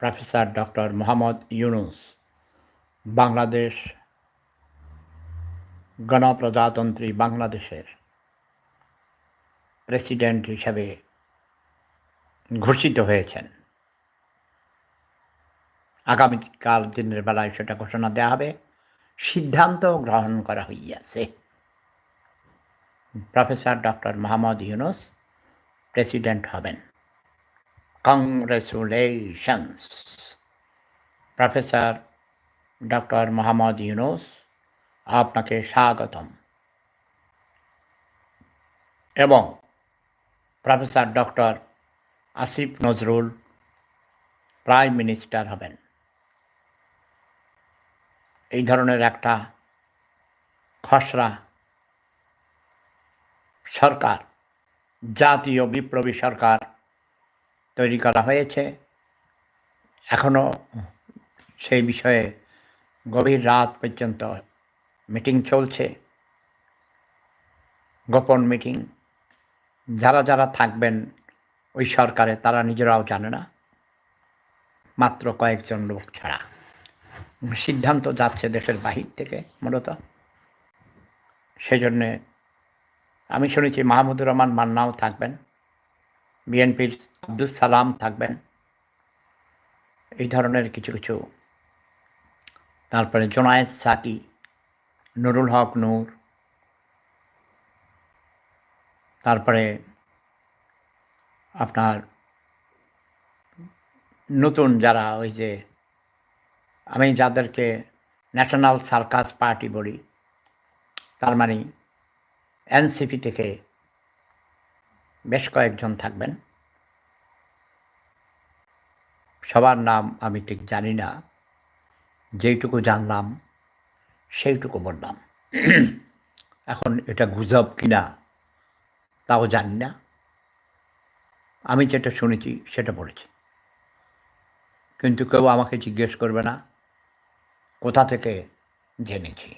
Professor doctor Muhammad Yunus. Bangladesh গণপ্রজাতন্ত্রী বাংলাদেশের president হিসাবে ঘোষিত হয়েছেন। আগামীকাল দিনের বেলায় সেটা ঘোষণা দেওয়া হবে। সিদ্ধান্ত গ্রহণ করা হইয়াছে। Professor doctor Muhammad Yunus president হবেন। Congratulations professor doctor Muhammad Yunus আপনাকে স্বাগতম। এবং professor doctor Asif Nazrul prime minister হবেন। এই ধরনের একটা খসড়া সরকার, জাতীয় বিপ্লবী সরকার তৈরি করা হয়েছে। এখনও সেই বিষয়ে গভীর রাত পর্যন্ত মিটিং চলছে। গোপন মিটিং। যারা যারা থাকবেন ওই সরকারে তারা নিজেরাও জানে না। মাত্র কয়েকজন লোক ছাড়া। সিদ্ধান্ত যাচ্ছে দেশের বাহির থেকে মূলত। সেই জন্যে আমি শুনেছি মাহমুদুর রহমান মান্নাও থাকবেন। বিএনপির আব্দুল সালাম থাকবেন। এই ধরনের কিছু কিছু। তারপরে জোনায়েদ সাকি, নুরুল হক নূর। তারপরে আপনার নতুন যারা ওই যে, আমি যাদেরকে ন্যাশনাল সার্কাস পার্টি বলি, তার মানে এনসিপি থেকে বেশ কয়েকজন থাকবেন। সবার নাম আমি ঠিক জানি না। যেইটুকু জানলাম, সেইটুকু বললাম। এখন এটা গুজব কিনা, তাও জানি না। আমি যেটা শুনেছি, সেটা বলেছি। কিন্তু কেউ আমাকে জিজ্ঞেস করবে না, কোথা থেকে জেনেছি?